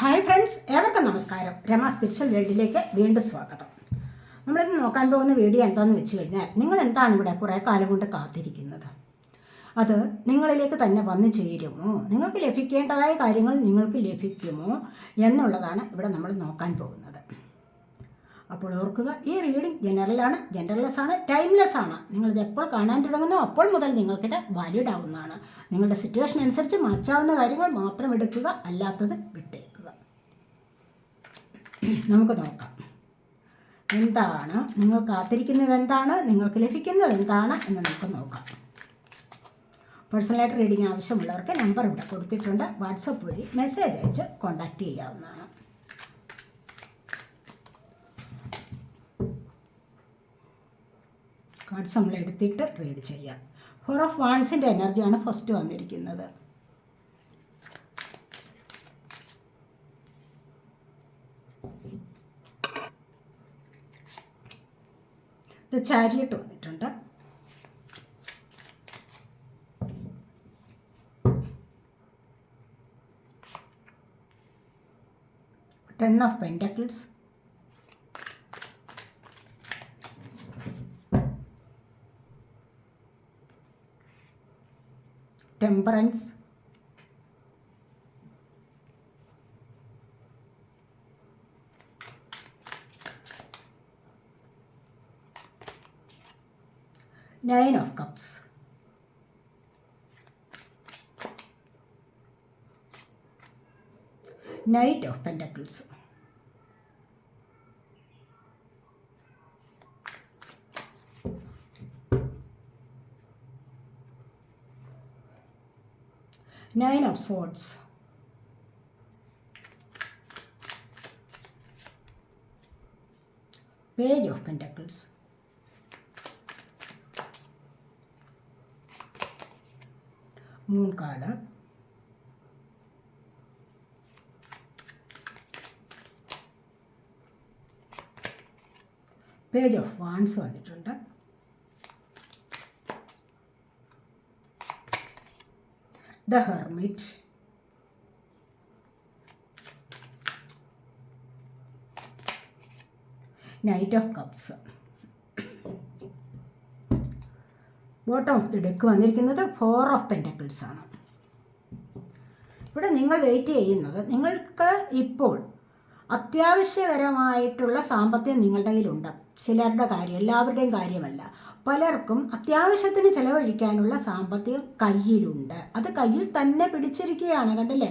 Hi friends ഏവർക്കും നമസ്കാരം. Rama spiritual വേൾഡിലേക്ക് വീണ്ടും സ്വാഗതം. നമ്മളിന്ന് നോക്കാൻ പോകുന്ന വീഡിയോ എന്താണെന്ന് വെച്ച് കഴിഞ്ഞാൽ നിങ്ങൾ എന്താണ് ഇവിടെ കുറേ കാലം കൊണ്ട് കാത്തിരിക്കുന്നത്? അത് നിങ്ങളിലേക്ക് തന്നെ വന്നു ചേരുമോ? നിങ്ങൾക്ക് ലഭിക്കേണ്ടതായ കാര്യങ്ങൾ നിങ്ങൾക്ക് ലഭിക്കുമോ എന്നുള്ളതാണ് ഇവിടെ നമ്മൾ നോക്കാൻ പോകുന്നത്. അപ്പോൾ ഓർക്കുക ഈ റീഡിംഗ് ജനറലാണ് ജനറൽലെസ് ആണ് ടൈംലെസ് ആണ്. നിങ്ങളിത് എപ്പോൾ കാണാൻ തുടങ്ങുന്നോ അപ്പോൾ മുതൽ നിങ്ങൾക്കിത് വാലിഡ് ആവുന്നതാണ്. നിങ്ങളുടെ സിറ്റുവേഷൻ അനുസരിച്ച് മാറ്റാവുന്ന കാര്യങ്ങൾ മാത്രം എടുക്കുക അല്ലാത്തത് വിട്ടേക്കുക നമുക്ക് നോക്കാം എന്താണ്? നിങ്ങൾ കാത്തിരിക്കുന്നത് എന്താണ്? നിങ്ങൾക്ക് ലഭിക്കുന്നത് എന്താണ്? എന്ന് നമുക്ക് നോക്കാം. പേഴ്സണലായിട്ട് റീഡിംഗ് ആവശ്യമുള്ളവർക്ക് നമ്പർ ഇവിടെ കൊടുത്തിട്ടുണ്ട്. വാട്സപ്പ് വഴി മെസ്സേജ് അയച്ച് കോൺടാക്റ്റ് ചെയ്യാവുന്നതാണ്. കാർഡ്സ് നമ്മൾ എടുത്തിട്ട് റീഡ് ചെയ്യാം. ഫോർ ഓഫ് വാൺസിന്റെ എനർജിയാണ് ഫസ്റ്റ് വന്നിരിക്കുന്നത്. ഇത് ചാരിയട്ട് വന്നിട്ടുണ്ട്. Ten of pentacles temperance nine of cups knight of pentacles nine of swords page of pentacles moon card page of wands വന്നിട്ടുണ്ട്. The hermit knight of cups bottom of the deck വന്നിരിക്കുന്നത് four of pentacles ആണ്. ഇവിടെ നിങ്ങൾ wait ചെയ്യുന്നത് നിങ്ങൾക്ക് ഇപ്പോൾ അത്യാവശ്യകരമായിട്ടുള്ള സാമ്പത്തികം നിങ്ങളുടെ കയ്യിലുണ്ട്. ചിലരുടെ കാര്യം എല്ലാവരുടെയും കാര്യമല്ല. പലർക്കും അത്യാവശ്യത്തിന് ചിലവഴിക്കാനുള്ള സാമ്പത്തികം കയ്യിലുണ്ട്. അത് കയ്യിൽ തന്നെ പിടിച്ചിരിക്കുകയാണ് കണ്ടില്ലേ?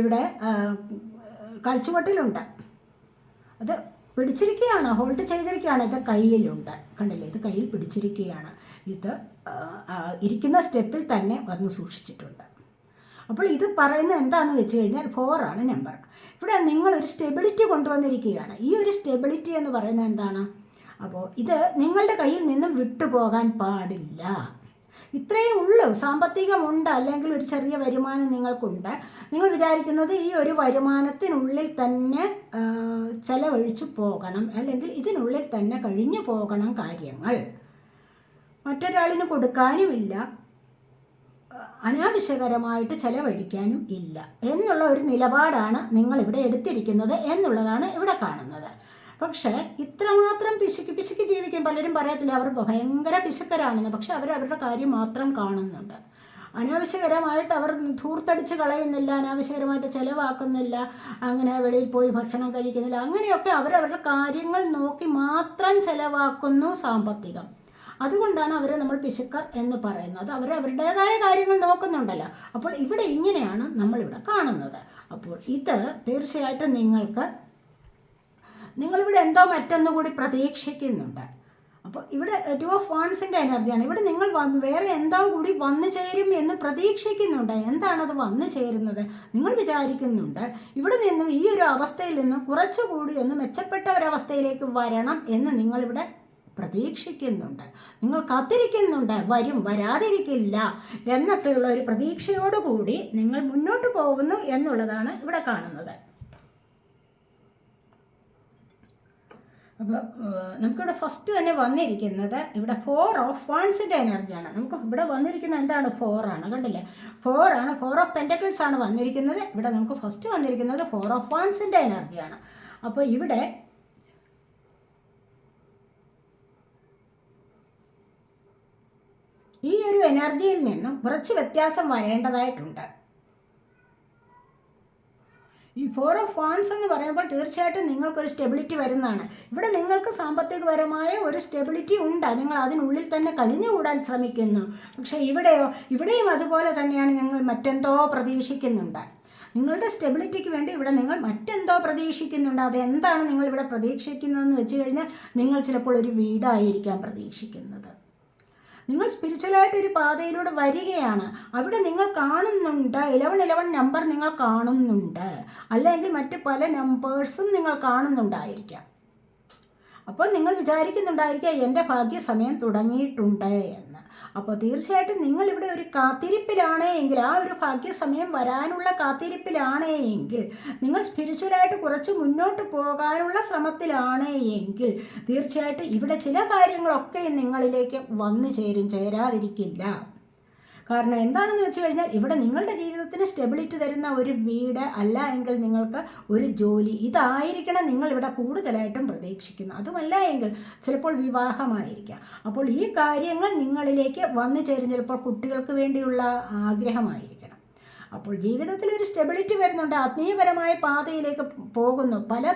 ഇവിടെ കളിച്ചുവട്ടിലുണ്ട് അത് പിടിച്ചിരിക്കുകയാണ് ഹോൾഡ് ചെയ്തിരിക്കുകയാണ് ഇത് കയ്യിലുണ്ട്. കണ്ടില്ലേ? ഇത് കയ്യിൽ പിടിച്ചിരിക്കുകയാണ്. ഇത് ഇരിക്കുന്ന സ്റ്റെപ്പിൽ തന്നെ വന്ന് സൂക്ഷിച്ചിട്ടുണ്ട്. അപ്പോൾ ഇത് പറയുന്നത് എന്താണെന്ന് വെച്ച് കഴിഞ്ഞാൽ ഫോറാണ് നമ്പർ ഇവിടെ നിങ്ങളൊരു സ്റ്റെബിലിറ്റി കൊണ്ടുവന്നിരിക്കുകയാണ്. ഈ ഒരു സ്റ്റെബിലിറ്റി എന്ന് പറയുന്നത് എന്താണ്? അപ്പോൾ ഇത് നിങ്ങളുടെ കയ്യിൽ നിന്നും വിട്ടുപോകാൻ പാടില്ല. ഇത്രയേ ഉള്ളൂ. സാമ്പത്തികമുണ്ട് അല്ലെങ്കിൽ ഒരു ചെറിയ വരുമാനം നിങ്ങൾക്കുണ്ട്. നിങ്ങൾ വിചാരിക്കുന്നത് ഈ ഒരു വരുമാനത്തിനുള്ളിൽ തന്നെ ചെലവഴിച്ചു പോകണം അല്ലെങ്കിൽ ഇതിനുള്ളിൽ തന്നെ കഴിഞ്ഞു പോകണം കാര്യങ്ങൾ. മറ്റൊരാളിന് കൊടുക്കാനുമില്ല. അനാവശ്യകരമായിട്ട് ചെലവഴിക്കാനും ഇല്ല. എന്നുള്ള ഒരു നിലപാടാണ് നിങ്ങൾ ഇവിടെ എടുത്തിരിക്കുന്നത് എന്നുള്ളതാണ് ഇവിടെ കാണുന്നത്. പക്ഷേ ഇത്രമാത്രം പിശുക്ക് പിശുക്ക് ജീവിക്കാൻ പലരും പറയത്തില്ല. അവർ ഭയങ്കര പിശുക്കരാണെന്ന്. പക്ഷെ അവർ അവരുടെ കാര്യം മാത്രം കാണുന്നുണ്ട്. അനാവശ്യകരമായിട്ട് അവർ ധൂർത്തടിച്ച് കളയുന്നില്ല അനാവശ്യകരമായിട്ട് ചിലവാക്കുന്നില്ല അങ്ങനെ വെളിയിൽ പോയി ഭക്ഷണം കഴിക്കുന്നില്ല. അങ്ങനെയൊക്കെ അവരവരുടെ കാര്യങ്ങൾ നോക്കി മാത്രം ചിലവാക്കുന്നു സാമ്പത്തികം. അതുകൊണ്ടാണ് അവരെ നമ്മൾ പിശുക്കർ എന്ന് പറയുന്നത്. അവർ അവരുടേതായ കാര്യങ്ങൾ നോക്കുന്നുണ്ടല്ലോ. അപ്പോൾ ഇവിടെ ഇങ്ങനെയാണ് നമ്മളിവിടെ കാണുന്നത്. അപ്പോൾ ഇത് തീർച്ചയായിട്ടും നിങ്ങൾക്ക് നിങ്ങളിവിടെ എന്തോ മറ്റൊന്നു കൂടി പ്രതീക്ഷിക്കുന്നുണ്ട്. അപ്പോൾ ഇവിടെ ടു ഓഫ് വാൺസിന്റെ എനർജിയാണ്. ഇവിടെ നിങ്ങൾ വേറെ എന്തോ കൂടി വന്നു ചേരും എന്ന് പ്രതീക്ഷിക്കുന്നുണ്ട്. എന്താണത് വന്നു ചേരുന്നത്? നിങ്ങൾ വിചാരിക്കുന്നുണ്ട് ഇവിടെ നിന്നും ഈ ഒരു അവസ്ഥയിൽ നിന്നും കുറച്ചുകൂടി ഒന്ന് മെച്ചപ്പെട്ട ഒരവസ്ഥയിലേക്ക് വരണം എന്ന് നിങ്ങളിവിടെ പ്രതീക്ഷിക്കുന്നുണ്ട്. നിങ്ങൾ കാത്തിരിക്കുന്നുണ്ട്. വരും വരാതിരിക്കില്ല എന്നൊക്കെയുള്ള ഒരു പ്രതീക്ഷയോടുകൂടി നിങ്ങൾ മുന്നോട്ട് പോകുന്നു എന്നുള്ളതാണ് ഇവിടെ കാണുന്നത്. അപ്പോൾ നമുക്കിവിടെ ഫസ്റ്റ് തന്നെ വന്നിരിക്കുന്നത് ഇവിടെ ഫോർ ഓഫ് വൺസിന്റെ എനർജിയാണ് നമുക്ക് ഇവിടെ വന്നിരിക്കുന്നത് എന്താണ്? ഫോറാണ് കണ്ടില്ലേ? ഫോറാണ് ഫോർ ഓഫ് പെന്റക്കിൾസ് ആണ് വന്നിരിക്കുന്നത്. ഇവിടെ നമുക്ക് ഫസ്റ്റ് വന്നിരിക്കുന്നത് ഫോർ ഓഫ് വൺസിന്റെ എനർജിയാണ് അപ്പോൾ ഇവിടെ ഈ ഒരു എനർജിയിൽ നിന്നും കുറച്ച് വ്യത്യാസം വരേണ്ടതായിട്ടുണ്ട്. ഈ ഫോർ ഓഫ് വാൻസ് എന്ന് പറയുമ്പോൾ തീർച്ചയായിട്ടും നിങ്ങൾക്കൊരു സ്റ്റെബിലിറ്റി വരുന്നതാണ്. ഇവിടെ നിങ്ങൾക്ക് സാമ്പത്തികപരമായ ഒരു സ്റ്റെബിലിറ്റി ഉണ്ട്. നിങ്ങൾ അതിനുള്ളിൽ തന്നെ കഴിഞ്ഞുകൂടാൻ ശ്രമിക്കുന്നു. പക്ഷേ ഇവിടെയോ ഇവിടെയും അതുപോലെ തന്നെയാണ് നിങ്ങൾ മറ്റെന്തോ പ്രതീക്ഷിക്കുന്നുണ്ട്. നിങ്ങളുടെ സ്റ്റെബിലിറ്റിക്ക് വേണ്ടി ഇവിടെ നിങ്ങൾ മറ്റെന്തോ പ്രതീക്ഷിക്കുന്നുണ്ട്. അതെന്താണ് നിങ്ങൾ ഇവിടെ പ്രതീക്ഷിക്കുന്നതെന്ന് വെച്ച് കഴിഞ്ഞാൽ നിങ്ങൾ ചിലപ്പോൾ ഒരു വീടായിരിക്കാം പ്രതീക്ഷിക്കുന്നത്. നിങ്ങൾ സ്പിരിച്വലായിട്ട് ഒരു പാതയിലൂടെ വരികയാണ്. അവിടെ നിങ്ങൾ കാണുന്നുണ്ട്. ഇലവൻ ഇലവൻ നമ്പർ നിങ്ങൾ കാണുന്നുണ്ട്. അല്ലെങ്കിൽ മറ്റ് പല നമ്പേഴ്സും നിങ്ങൾ കാണുന്നുണ്ടായിരിക്കാം. അപ്പോൾ നിങ്ങൾ വിചാരിക്കുന്നുണ്ടായിരിക്കാം എന്റെ ഭാഗ്യസമയം തുടങ്ങിയിട്ടുണ്ട് എന്ന്. അപ്പോൾ തീർച്ചയായിട്ടും നിങ്ങൾ ഇവിടെ ഒരു കാത്തിരിപ്പിലാണ് എങ്കിൽ ആ ഒരു ഭാഗ്യസമയം വരാനുള്ള കാത്തിരിപ്പിലാണ് എങ്കിൽ നിങ്ങൾ സ്പിരിച്വലായിട്ട് കുറച്ച് മുന്നോട്ട് പോകാനുള്ള ശ്രമത്തിലാണ് എങ്കിൽ തീർച്ചയായിട്ടും ഇവിടെ ചില കാര്യങ്ങളൊക്കെ നിങ്ങളിലേക്ക് വന്നു ചേരും ചേരാതിരിക്കില്ല. കാരണം എന്താണെന്ന് വെച്ച് കഴിഞ്ഞാൽ ഇവിടെ നിങ്ങളുടെ ജീവിതത്തിന് സ്റ്റെബിലിറ്റി തരുന്ന ഒരു വീട് അല്ല എങ്കിൽ നിങ്ങൾക്ക് ഒരു ജോലി. ഇതായിരിക്കണം നിങ്ങൾ ഇവിടെ കൂടുതലായിട്ടും പ്രതീക്ഷിക്കുന്നത് അതുമല്ല എങ്കിൽ ചിലപ്പോൾ വിവാഹമായിരിക്കാം. അപ്പോൾ ഈ കാര്യങ്ങൾ നിങ്ങളിലേക്ക് വന്നു ചേരും. ചിലപ്പോൾ കുട്ടികൾക്ക് വേണ്ടിയുള്ള ആഗ്രഹമായിരിക്കണം. അപ്പോൾ ജീവിതത്തിൽ ഒരു സ്റ്റെബിലിറ്റി വരുന്നുണ്ട്. ആത്മീയപരമായ പാതയിലേക്ക് പോകുന്നു. പല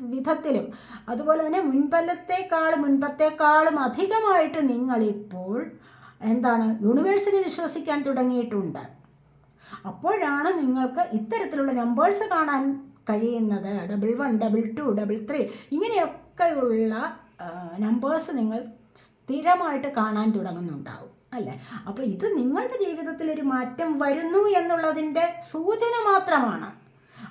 വിധത്തിലും. അതുപോലെ തന്നെ മുൻപലത്തെക്കാളും മുൻപത്തെക്കാളും അധികമായിട്ട് നിങ്ങളിപ്പോൾ എന്താണ്? യൂണിവേഴ്സിനെ വിശ്വസിക്കാൻ തുടങ്ങിയിട്ടുണ്ട്. അപ്പോഴാണ് നിങ്ങൾക്ക് ഇത്തരത്തിലുള്ള നമ്പേഴ്സ് കാണാൻ കഴിയുന്നത്. Double one double two double three ഇങ്ങനെയൊക്കെയുള്ള നമ്പേഴ്സ് നിങ്ങൾ സ്ഥിരമായിട്ട് കാണാൻ തുടങ്ങുന്നുണ്ടാവും അല്ലേ? അപ്പോൾ ഇത് നിങ്ങളുടെ ജീവിതത്തിൽ ഒരു മാറ്റം വരുന്നു എന്നുള്ളതിന്റെ സൂചന മാത്രമാണ്.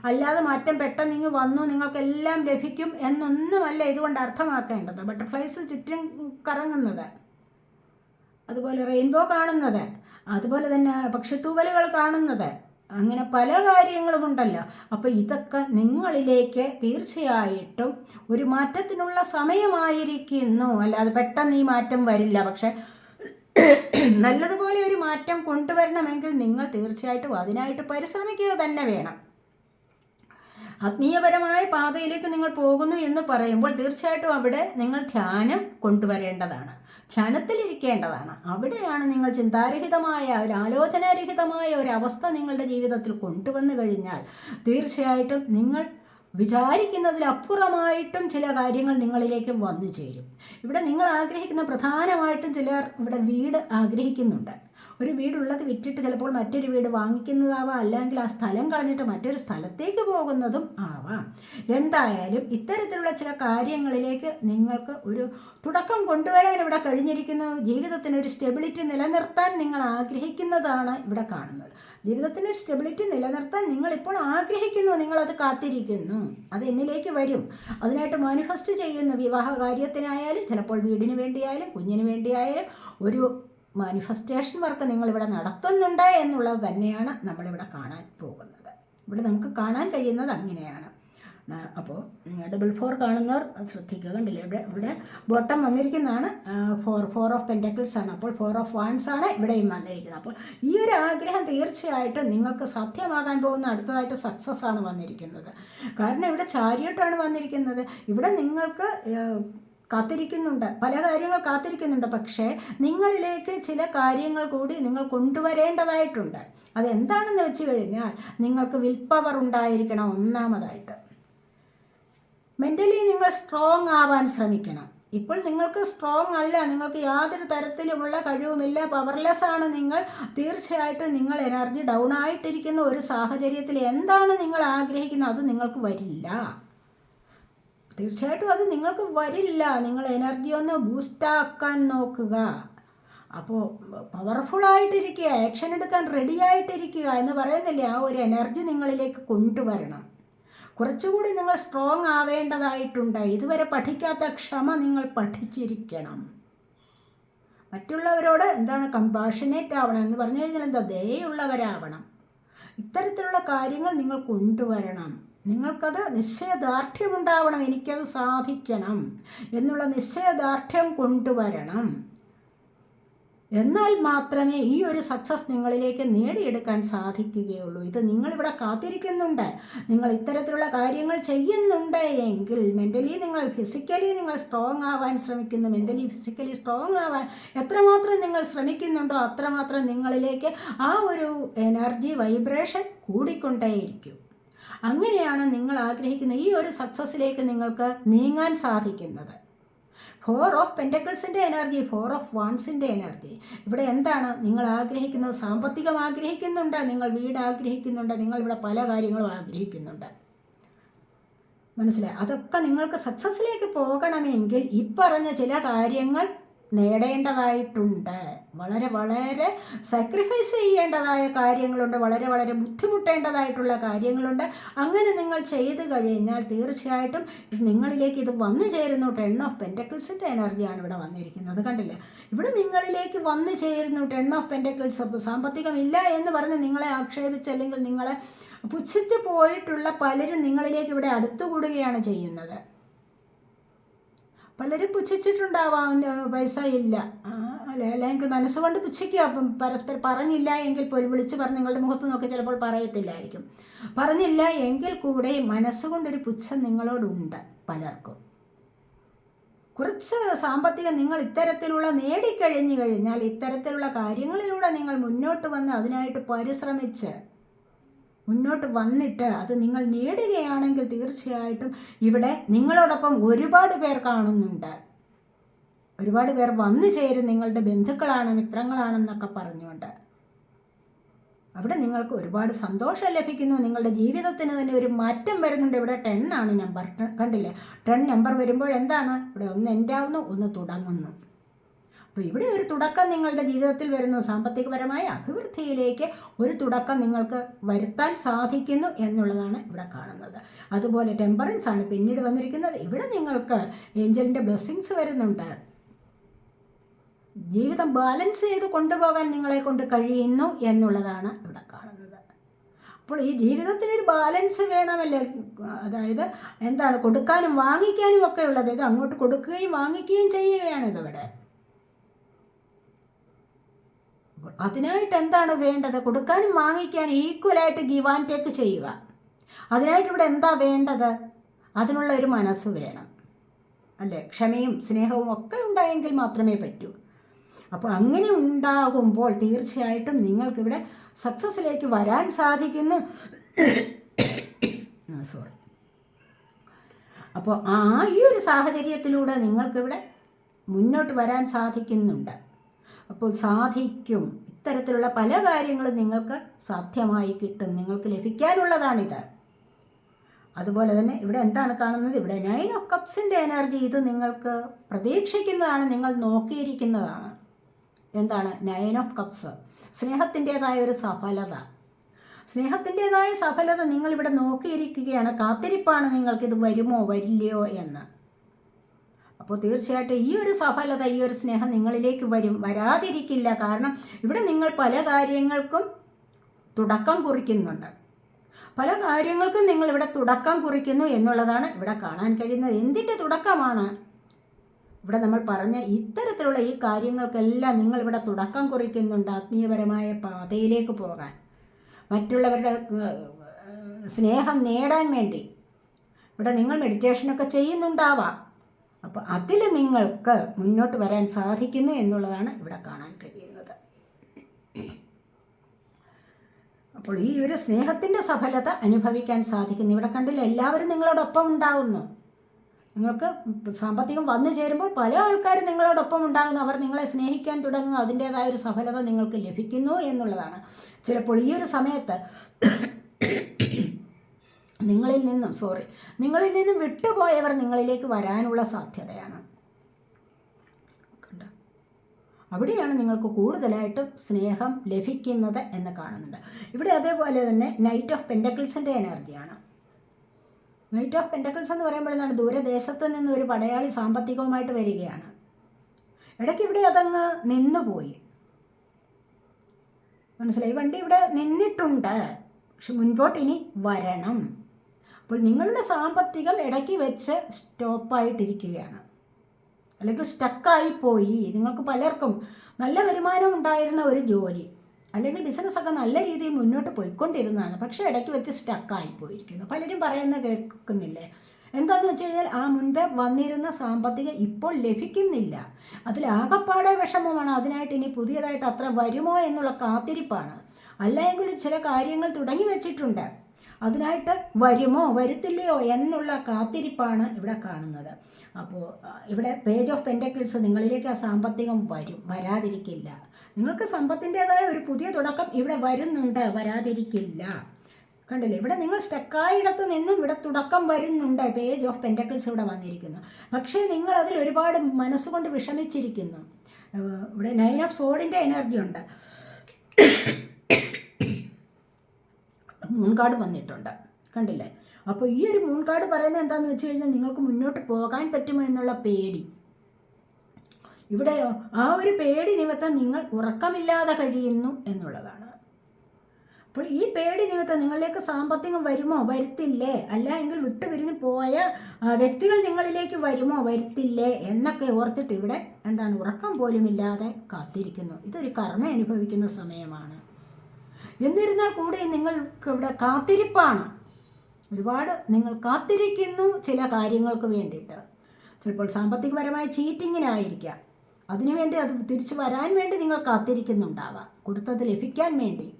അല്ലാതെ മാറ്റം പെട്ടെന്ന് ഇങ്ങ് വന്നു നിങ്ങൾക്കെല്ലാം ലഭിക്കും എന്നൊന്നുമല്ല ഇതുകൊണ്ട് അർത്ഥമാക്കേണ്ടത്. ബട്ടർഫ്ലൈസ് ചുറ്റും കറങ്ങുന്നത്. അതുപോലെ റെയിൻബോ കാണുന്നത് അതുപോലെ തന്നെ പക്ഷിത്തൂവലുകൾ കാണുന്നത് അങ്ങനെ പല കാര്യങ്ങളും ഉണ്ടല്ലോ. അപ്പോൾ ഇതൊക്കെ നിങ്ങളിലേക്ക് തീർച്ചയായിട്ടും ഒരു മാറ്റത്തിനുള്ള സമയമായിരിക്കുന്നു. അല്ലാതെ പെട്ടെന്ന് ഈ മാറ്റം വരില്ല. പക്ഷേ നല്ലതുപോലെ ഒരു മാറ്റം കൊണ്ടുവരണമെങ്കിൽ നിങ്ങൾ തീർച്ചയായിട്ടും അതിനായിട്ട് പരിശ്രമിക്കുക തന്നെ വേണം. ആത്മീയപരമായ പാതയിലേക്ക് നിങ്ങൾ പോകുന്നു എന്ന് പറയുമ്പോൾ തീർച്ചയായിട്ടും അവിടെ നിങ്ങൾ ധ്യാനം കൊണ്ടുവരേണ്ടതാണ്. ധ്യാനത്തിലിരിക്കേണ്ടതാണ് അവിടെയാണ് നിങ്ങൾ ചിന്താരഹിതമായ ഒരു ആലോചനാരഹിതമായ ഒരു അവസ്ഥ നിങ്ങളുടെ ജീവിതത്തിൽ കൊണ്ടുവന്നു കഴിഞ്ഞാൽ തീർച്ചയായിട്ടും നിങ്ങൾ വിചാരിക്കുന്നതിലപ്പുറമായിട്ടും ചില കാര്യങ്ങൾ നിങ്ങളിലേക്ക് വന്നു ചേരും. ഇവിടെ നിങ്ങൾ ആഗ്രഹിക്കുന്ന പ്രധാനമായിട്ടും ചിലർ ഇവിടെ വീട് ആഗ്രഹിക്കുന്നുണ്ട്. ഒരു വീടുള്ളത് വിറ്റിട്ട് ചിലപ്പോൾ മറ്റൊരു വീട് വാങ്ങിക്കുന്നതാവാം. അല്ലെങ്കിൽ ആ സ്ഥലം കളഞ്ഞിട്ട് മറ്റൊരു സ്ഥലത്തേക്ക് പോകുന്നതും ആവാം. എന്തായാലും ഇത്തരത്തിലുള്ള ചില കാര്യങ്ങളിലേക്ക് നിങ്ങൾക്ക് ഒരു തുടക്കം കൊണ്ടുവരാൻ ഇവിടെ കഴിഞ്ഞിരിക്കുന്നു. ജീവിതത്തിന് ഒരു സ്റ്റെബിലിറ്റി നിലനിർത്താൻ നിങ്ങൾ ആഗ്രഹിക്കുന്നതാണ് ഇവിടെ കാണുന്നത്. ജീവിതത്തിന് ഒരു സ്റ്റെബിലിറ്റി നിലനിർത്താൻ നിങ്ങൾ ഇപ്പോൾ ആഗ്രഹിക്കുന്നു. നിങ്ങളത് കാത്തിരിക്കുന്നു. അത് എന്നിലേക്ക് വരും. അതിനായിട്ട് മാനിഫെസ്റ്റ് ചെയ്യുന്നു വിവാഹ കാര്യത്തിനായാലും ചിലപ്പോൾ വീടിന് വേണ്ടിയായാലും കുഞ്ഞിന് വേണ്ടിയായാലും ഒരു മാനിഫെസ്റ്റേഷൻ വർക്ക് നിങ്ങളിവിടെ നടത്തുന്നുണ്ട് എന്നുള്ളത് തന്നെയാണ് നമ്മളിവിടെ കാണാൻ പോകുന്നത്. ഇവിടെ നമുക്ക് കാണാൻ കഴിയുന്നത് അങ്ങനെയാണ്. അപ്പോൾ ഡബിൾ ഫോർ കാണുന്നവർ ശ്രദ്ധിക്കുക കണ്ടില്ലേ? ഇവിടെ ഇവിടെ ബോട്ടം വന്നിരിക്കുന്നതാണ് ഫോർ ഫോർ ഓഫ് പെന്റക്കിൾസ് ആണ്. അപ്പോൾ ഫോർ ഓഫ് വാൻസ് ആണ് ഇവിടെയും വന്നിരിക്കുന്നത്. അപ്പോൾ ഈ ഒരു ആഗ്രഹം തീർച്ചയായിട്ടും നിങ്ങൾക്ക് സാധ്യമാകാൻ പോകുന്ന അടുത്തതായിട്ട് സക്സസ് ആണ് വന്നിരിക്കുന്നത്. കാരണം ഇവിടെ ചാരിയോട്ടാണ് വന്നിരിക്കുന്നത്. ഇവിടെ നിങ്ങൾക്ക് കാത്തിരിക്കുന്നുണ്ട്. പല കാര്യങ്ങൾ കാത്തിരിക്കുന്നുണ്ട്. പക്ഷേ നിങ്ങളിലേക്ക് ചില കാര്യങ്ങൾ കൂടി നിങ്ങൾ കൊണ്ടുവരേണ്ടതായിട്ടുണ്ട്. അതെന്താണെന്ന് വെച്ച് കഴിഞ്ഞാൽ നിങ്ങൾക്ക് വിൽ പവർ ഉണ്ടായിരിക്കണം ഒന്നാമതായിട്ട്. മെന്റലി നിങ്ങൾ സ്ട്രോങ് ആവാൻ ശ്രമിക്കണം. ഇപ്പോൾ നിങ്ങൾക്ക് സ്ട്രോങ് അല്ല നിങ്ങൾക്ക് യാതൊരു തരത്തിലുമുള്ള കഴിവുമില്ല പവർലെസ് ആണ് നിങ്ങൾ. തീർച്ചയായിട്ടും നിങ്ങൾ എനർജി ഡൗൺ ആയിട്ടിരിക്കുന്ന ഒരു സാഹചര്യത്തിൽ എന്താണ് നിങ്ങൾ ആഗ്രഹിക്കുന്നത്? അത് നിങ്ങൾക്ക് വരില്ല. തീർച്ചയായിട്ടും അത് നിങ്ങൾക്ക് വരില്ല. നിങ്ങൾ എനർജി ഒന്ന് ബൂസ്റ്റാക്കാൻ നോക്കുക. അപ്പോൾ പവർഫുള്ളായിട്ടിരിക്കുക ആക്ഷൻ എടുക്കാൻ റെഡി ആയിട്ടിരിക്കുക എന്ന് പറയുന്നില്ലേ? ആ ഒരു എനർജി നിങ്ങളിലേക്ക് കൊണ്ടുവരണം. കുറച്ചുകൂടി നിങ്ങൾ സ്ട്രോങ് ആവേണ്ടതായിട്ടുണ്ട്. ഇതുവരെ പഠിക്കാത്ത ക്ഷമ നിങ്ങൾ പഠിച്ചിരിക്കണം. മറ്റുള്ളവരോട് എന്താണ് കമ്പാഷനേറ്റ് ആവണം എന്ന് പറഞ്ഞു കഴിഞ്ഞാൽ എന്താ? ദയുള്ളവരാവണം ഇത്തരത്തിലുള്ള കാര്യങ്ങൾ നിങ്ങൾ കൊണ്ടുവരണം. നിങ്ങൾക്കത് നിശ്ചയദാർഢ്യമുണ്ടാവണം എനിക്കത് സാധിക്കണം എന്നുള്ള നിശ്ചയദാർഢ്യം കൊണ്ടുവരണം. എന്നാൽ മാത്രമേ ഈ ഒരു സക്സസ് നിങ്ങളിലേക്ക് നേടിയെടുക്കാൻ സാധിക്കുകയുള്ളൂ. ഇത് നിങ്ങളിവിടെ കാത്തിരിക്കുന്നുണ്ട്. നിങ്ങൾ ഇത്തരത്തിലുള്ള കാര്യങ്ങൾ ചെയ്യുന്നുണ്ട് എങ്കിൽ മെന്റലി നിങ്ങൾ ഫിസിക്കലി നിങ്ങൾ സ്ട്രോങ് ആവാൻ ശ്രമിക്കുന്നു. മെന്റലി ഫിസിക്കലി സ്ട്രോങ് ആവാൻ എത്രമാത്രം നിങ്ങൾ ശ്രമിക്കുന്നുണ്ടോ അത്രമാത്രം നിങ്ങളിലേക്ക് ആ ഒരു എനർജി വൈബ്രേഷൻ കൂടിക്കൊണ്ടേയിരിക്കും. അങ്ങനെയാണ് നിങ്ങൾ ആഗ്രഹിക്കുന്ന ഈ ഒരു സക്സസ്സിലേക്ക് നിങ്ങൾക്ക് നീങ്ങാൻ സാധിക്കുന്നത്. ഫോർ ഓഫ് പെന്റക്കിൾസിന്റെ എനർജി ഫോർ ഓഫ് വൺസിന്റെ എനർജി ഇവിടെ എന്താണ് നിങ്ങൾ ആഗ്രഹിക്കുന്നത്? സാമ്പത്തികം ആഗ്രഹിക്കുന്നുണ്ട് നിങ്ങൾ വീട് ആഗ്രഹിക്കുന്നുണ്ട് നിങ്ങൾ ഇവിടെ പല കാര്യങ്ങളും ആഗ്രഹിക്കുന്നുണ്ട്. മനസ്സിലായി? അതൊക്കെ നിങ്ങൾക്ക് സക്സസ്സിലേക്ക് പോകണമെങ്കിൽ ഇപ്പറഞ്ഞ ചില കാര്യങ്ങൾ നേടേണ്ടതായിട്ടുണ്ട്. വളരെ വളരെ സാക്രിഫൈസ് ചെയ്യേണ്ടതായ കാര്യങ്ങളുണ്ട്. വളരെ വളരെ ബുദ്ധിമുട്ടേണ്ടതായിട്ടുള്ള കാര്യങ്ങളുണ്ട്. അങ്ങനെ നിങ്ങൾ ചെയ്തു കഴിഞ്ഞാൽ തീർച്ചയായിട്ടും നിങ്ങളിലേക്ക് ഇത് വന്നു ചേരുന്നു. ടെൺ ഓഫ് പെന്റക്കിൾസിന്റെ എനർജിയാണ് ഇവിടെ വന്നിരിക്കുന്നത്. കണ്ടില്ല? ഇവിടെ നിങ്ങളിലേക്ക് വന്നു ചേരുന്നു. ടെൺ ഓഫ് പെന്റക്കിൾസ് സാമ്പത്തികമില്ല എന്ന് പറഞ്ഞ് നിങ്ങളെ ആക്ഷേപിച്ച് അല്ലെങ്കിൽ നിങ്ങളെ പുച്ഛിച്ച് പോയിട്ടുള്ള പലരും നിങ്ങളിലേക്ക് ഇവിടെ അടുത്തുകൂടുകയാണ് ചെയ്യുന്നത്. പലരും പുച്ഛിച്ചിട്ടുണ്ടാവാം പൈസ ഇല്ല അല്ലെ? അല്ലെങ്കിൽ മനസ്സുകൊണ്ട് പുച്ഛിക്കുക. അപ്പം പരസ്പരം പറഞ്ഞില്ല എങ്കിൽ പോലും വിളിച്ച് പറഞ്ഞ് നിങ്ങളുടെ മുഖത്ത് നോക്കി ചിലപ്പോൾ പറയത്തില്ലായിരിക്കും. പറഞ്ഞില്ല എങ്കിൽ കൂടെ മനസ്സുകൊണ്ടൊരു പുച്ഛം നിങ്ങളോടുണ്ട് പലർക്കും. കുറച്ച് സാമ്പത്തികം നിങ്ങൾ ഇത്തരത്തിലുള്ള നേടിക്കഴിഞ്ഞു കഴിഞ്ഞാൽ ഇത്തരത്തിലുള്ള കാര്യങ്ങളിലൂടെ നിങ്ങൾ മുന്നോട്ട് വന്ന് അതിനായിട്ട് പരിശ്രമിച്ച് മുന്നോട്ട് വന്നിട്ട് അത് നിങ്ങൾ നേടുകയാണെങ്കിൽ തീർച്ചയായിട്ടും ഇവിടെ നിങ്ങളോടൊപ്പം ഒരുപാട് പേർ കാണുന്നുണ്ട്. ഒരുപാട് പേർ വന്നു ചേരും നിങ്ങളുടെ ബന്ധുക്കളാണ് മിത്രങ്ങളാണെന്നൊക്കെ പറഞ്ഞുകൊണ്ട്. അവിടെ നിങ്ങൾക്ക് ഒരുപാട് സന്തോഷം ലഭിക്കുന്നു. നിങ്ങളുടെ ജീവിതത്തിന് തന്നെ ഒരു മാറ്റം വരുന്നുണ്ട്. ഇവിടെ ടെൻ ആണ് നമ്പർ കണ്ടില്ലേ? ടെൻ നമ്പർ വരുമ്പോൾ എന്താണ്? ഇവിടെ ഒന്ന് എൻഡാവുന്നു ഒന്ന് തുടങ്ങുന്നു. അപ്പോൾ ഇവിടെ ഒരു തുടക്കം നിങ്ങളുടെ ജീവിതത്തിൽ വരുന്നു. സാമ്പത്തികപരമായ അഭിവൃദ്ധിയിലേക്ക് ഒരു തുടക്കം നിങ്ങൾക്ക് വരുത്താൻ സാധിക്കുന്നു എന്നുള്ളതാണ് ഇവിടെ കാണുന്നത്. അതുപോലെ ടെമ്പറൻസ് ആണ് പിന്നീട് വന്നിരിക്കുന്നത്. ഇവിടെ നിങ്ങൾക്ക് ഏഞ്ചലിന്റെ ബ്ലെസ്സിങ്സ് വരുന്നുണ്ട്. ജീവിതം ബാലൻസ് ചെയ്ത് കൊണ്ടുപോകാൻ നിങ്ങളെ കൊണ്ട് കഴിയുന്നു എന്നുള്ളതാണ് ഇവിടെ കാണുന്നത്. അപ്പോൾ ഈ ജീവിതത്തിനൊരു ബാലൻസ് വേണമല്ലേ? അതായത് എന്താണ്? കൊടുക്കാനും വാങ്ങിക്കാനും ഒക്കെ ഉള്ളത്. ഇത് അങ്ങോട്ട് കൊടുക്കുകയും വാങ്ങിക്കുകയും ചെയ്യുകയാണ് ഇതിവിടെ അതിനായിട്ട് എന്താണ് വേണ്ടത്? കൊടുക്കാനും വാങ്ങിക്കാനും ഈക്വലായിട്ട് ഗിവ് ആൻഡ് ടേക്ക് ചെയ്യുക. അതിനായിട്ട് ഇവിടെ എന്താ വേണ്ടത്? അതിനുള്ള ഒരു മനസ്സ് വേണം. അല്ലേ? ക്ഷമയും സ്നേഹവും ഒക്കെ ഉണ്ടായെങ്കിൽ മാത്രമേ പറ്റൂ. അപ്പോൾ അങ്ങനെ ഉണ്ടാകുമ്പോൾ തീർച്ചയായിട്ടും നിങ്ങൾക്കിവിടെ സക്സസ്സിലേക്ക് വരാൻ സാധിക്കുന്നു. സോറി അപ്പോൾ ആ ഈ ഒരു സാഹചര്യത്തിലൂടെ നിങ്ങൾക്കിവിടെ മുന്നോട്ട് വരാൻ സാധിക്കുന്നുണ്ട്. അപ്പോൾ സാധിക്കും. ഇത്തരത്തിലുള്ള പല കാര്യങ്ങളും നിങ്ങൾക്ക് സാധ്യമായി കിട്ടും. നിങ്ങൾക്ക് ലഭിക്കാനുള്ളതാണിത്. അതുപോലെ തന്നെ ഇവിടെ എന്താണ് കാണുന്നത്? ഇവിടെ നയൻ ഓഫ് കപ്സിന്റെ എനർജി ഇത് നിങ്ങൾക്ക് പ്രതീക്ഷിക്കുന്നതാണ് നിങ്ങൾ നോക്കിയിരിക്കുന്നതാണ്. എന്താണ്? നയൻ ഓഫ് കപ്സ് സ്നേഹത്തിന്റെതായ ഒരു സഫലത. സ്നേഹത്തിന്റെതായ സഫലത നിങ്ങളിവിടെ നോക്കിയിരിക്കുകയാണ്. കാത്തിരിപ്പാണ് നിങ്ങൾക്കിത് വരുമോ വരില്ലയോ എന്ന്. അപ്പോൾ തീർച്ചയായിട്ടും ഈ ഒരു സഫലത ഈ ഒരു സ്നേഹം നിങ്ങളിലേക്ക് വരും. വരാതിരിക്കില്ല. കാരണം ഇവിടെ നിങ്ങൾ പല കാര്യങ്ങൾക്കും തുടക്കം കുറിക്കുന്നുണ്ട്. പല കാര്യങ്ങൾക്കും നിങ്ങൾ ഇവിടെ തുടക്കം കുറിക്കുന്നു എന്നുള്ളതാണ് ഇവിടെ കാണാൻ കഴിയുന്നത്. എന്തിന്റെ തുടക്കമാണ്? ഇവിടെ നമ്മൾ പറഞ്ഞ ഇത്തരത്തിലുള്ള ഈ കാര്യങ്ങൾക്കെല്ലാം നിങ്ങൾ ഇവിടെ തുടക്കം കുറിക്കുന്നുണ്ട് ആത്മീയപരമായ പാതയിലേക്ക് പോകാൻ. മറ്റുള്ളവരുടെ സ്നേഹം നേടാൻ വേണ്ടി. ഇവിടെ നിങ്ങൾ മെഡിറ്റേഷനൊക്കെ ചെയ്യുന്നുണ്ടാവാം. അപ്പോൾ അതിൽ നിങ്ങൾക്ക് മുന്നോട്ട് വരാൻ സാധിക്കുന്നു എന്നുള്ളതാണ് ഇവിടെ കാണാൻ കഴിയുന്നത്. അപ്പോൾ ഈ ഒരു സ്നേഹത്തിന്റെ സഫലത അനുഭവിക്കാൻ സാധിക്കുന്നു. ഇവിടെ കണ്ടില്ല എല്ലാവരും നിങ്ങളോടൊപ്പം ഉണ്ടാകുന്നു നിങ്ങൾക്ക് സാമ്പത്തികം വന്നു ചേരുമ്പോൾ പല ആൾക്കാരും നിങ്ങളോടൊപ്പം ഉണ്ടാകുന്നു. അവർ നിങ്ങളെ സ്നേഹിക്കാൻ തുടങ്ങുന്നു. അതിന്റേതായ ഒരു സഫലത നിങ്ങൾക്ക് ലഭിക്കുന്നു എന്നുള്ളതാണ്. ചിലപ്പോൾ ഈ ഒരു സമയത്ത് നിങ്ങളിൽ നിന്നും സോറി നിങ്ങളിൽ നിന്നും വിട്ടുപോയവർ നിങ്ങളിലേക്ക് വരാനുള്ള സാധ്യതയാണ്. അവിടെയാണ് നിങ്ങൾക്ക് കൂടുതലായിട്ട് സ്നേഹം ലഭിക്കുന്നത് എന്ന് കാണുന്നുണ്ട്. ഇവിടെ അതേപോലെ തന്നെ നൈറ്റ് ഓഫ് പെൻഡക്കിൾസിന്റെ എനർജിയാണ് നൈറ്റ് ഓഫ് പെൻഡക്കിൾസ് എന്ന് പറയുമ്പോൾ എന്താണ്? ദൂരദേശത്ത് നിന്ന് ഒരു പടയാളി സാമ്പത്തികവുമായിട്ട് വരികയാണ്. ഇടയ്ക്ക് ഇവിടെ അതങ്ങ് നിന്നുപോയി. മനസ്സിലായി? വണ്ടി ഇവിടെ നിന്നിട്ടുണ്ട്. പക്ഷെ മുൻപോട്ട് ഇനി വരണം. അപ്പോൾ നിങ്ങളുടെ സാമ്പത്തികം ഇടയ്ക്ക് വെച്ച് സ്റ്റോപ്പായിട്ടിരിക്കുകയാണ്. അല്ലെങ്കിൽ സ്റ്റക്കായി പോയി നിങ്ങൾക്ക് പലർക്കും നല്ല വരുമാനം ഉണ്ടായിരുന്ന ഒരു ജോലി. അല്ലെങ്കിൽ ബിസിനസ്സൊക്കെ നല്ല രീതിയിൽ മുന്നോട്ട് പോയിക്കൊണ്ടിരുന്നതാണ്. പക്ഷേ ഇടയ്ക്ക് വെച്ച് സ്റ്റക്കായി പോയിരിക്കുന്നു പലരും പറയുന്ന കേൾക്കുന്നില്ലേ? എന്താണെന്ന് വെച്ച് കഴിഞ്ഞാൽ ആ മുൻപേ വന്നിരുന്ന സാമ്പത്തികം ഇപ്പോൾ ലഭിക്കുന്നില്ല. അതിലാകപ്പാടെ വിഷമമാണ്. അതിനായിട്ട് ഇനി പുതിയതായിട്ട് അത്ര വരുമോ എന്നുള്ള കാത്തിരിപ്പാണ്. അല്ലെങ്കിൽ ചില കാര്യങ്ങൾ തുടങ്ങി വെച്ചിട്ടുണ്ട്. അതിനായിട്ട് വരുമോ വരുത്തില്ലയോ എന്നുള്ള കാത്തിരിപ്പാണ് ഇവിടെ കാണുന്നത്. അപ്പോൾ ഇവിടെ പേജ് ഓഫ് പെന്റക്കിൾസ് നിങ്ങളിലേക്ക് ആ സാമ്പത്തികം വരും വരാതിരിക്കില്ല. നിങ്ങൾക്ക് സമ്പത്തിന്റെതായ ഒരു പുതിയ തുടക്കം ഇവിടെ വരുന്നുണ്ട് വരാതിരിക്കില്ല. കണ്ടില്ലേ? ഇവിടെ നിങ്ങൾ സ്റ്റക്കായിടത്ത് നിന്നും ഇവിടെ തുടക്കം വരുന്നുണ്ട് പേജ് ഓഫ് പെന്റക്കിൾസ് ഇവിടെ വന്നിരിക്കുന്നു. പക്ഷേ നിങ്ങൾ അതിൽ ഒരുപാട് മനസ്സുകൊണ്ട് വിഷമിച്ചിരിക്കുന്നു. ഇവിടെ നൈൻ ഓഫ് സോഡിന്റെ എനർജി ഉണ്ട്. മൂൺ കാർഡ് വന്നിട്ടുണ്ട്. കണ്ടില്ലേ? അപ്പോൾ ഈ ഒരു മൂൺ കാർഡ് പറയുന്നത് എന്താണെന്ന് വെച്ച് കഴിഞ്ഞാൽ നിങ്ങൾക്ക് മുന്നോട്ട് പോകാൻ പറ്റുമോ എന്നുള്ള പേടി. ഇവിടെ ആ ഒരു പേടി നിമിത്തം നിങ്ങൾ ഉറക്കമില്ലാതെ കഴിയുന്നു എന്നുള്ളതാണ്. അപ്പോൾ ഈ പേടി നിമിത്തം നിങ്ങളിലേക്ക് സാമ്പത്തികം വരുമോ? വരുത്തില്ലേ? അല്ല എങ്കിൽ വിട്ടുപിരിഞ്ഞ് പോയ വ്യക്തികൾ നിങ്ങളിലേക്ക് വരുമോ? വരുത്തില്ലേ? എന്നൊക്കെ ഓർത്തിട്ട് ഇവിടെ എന്താണ് ഉറക്കം പോലുമില്ലാതെ കാത്തിരിക്കുന്നു. ഇതൊരു കർമ്മ അനുഭവിക്കുന്ന സമയമാണ്. എന്നിരുന്നാൽ കൂടി നിങ്ങൾക്ക് ഇവിടെ കാത്തിരിപ്പാണ്. ഒരുപാട് നിങ്ങൾ കാത്തിരിക്കുന്നു ചില കാര്യങ്ങൾക്ക് വേണ്ടിയിട്ട്. ചിലപ്പോൾ സാമ്പത്തികപരമായ ചീറ്റിങ്ങിനായിരിക്കാം. അതിനുവേണ്ടി അത് തിരിച്ചു വരാൻ വേണ്ടി നിങ്ങൾ കാത്തിരിക്കുന്നുണ്ടാവാം. കൊടുത്തത് ലഭിക്കാൻ വേണ്ടി.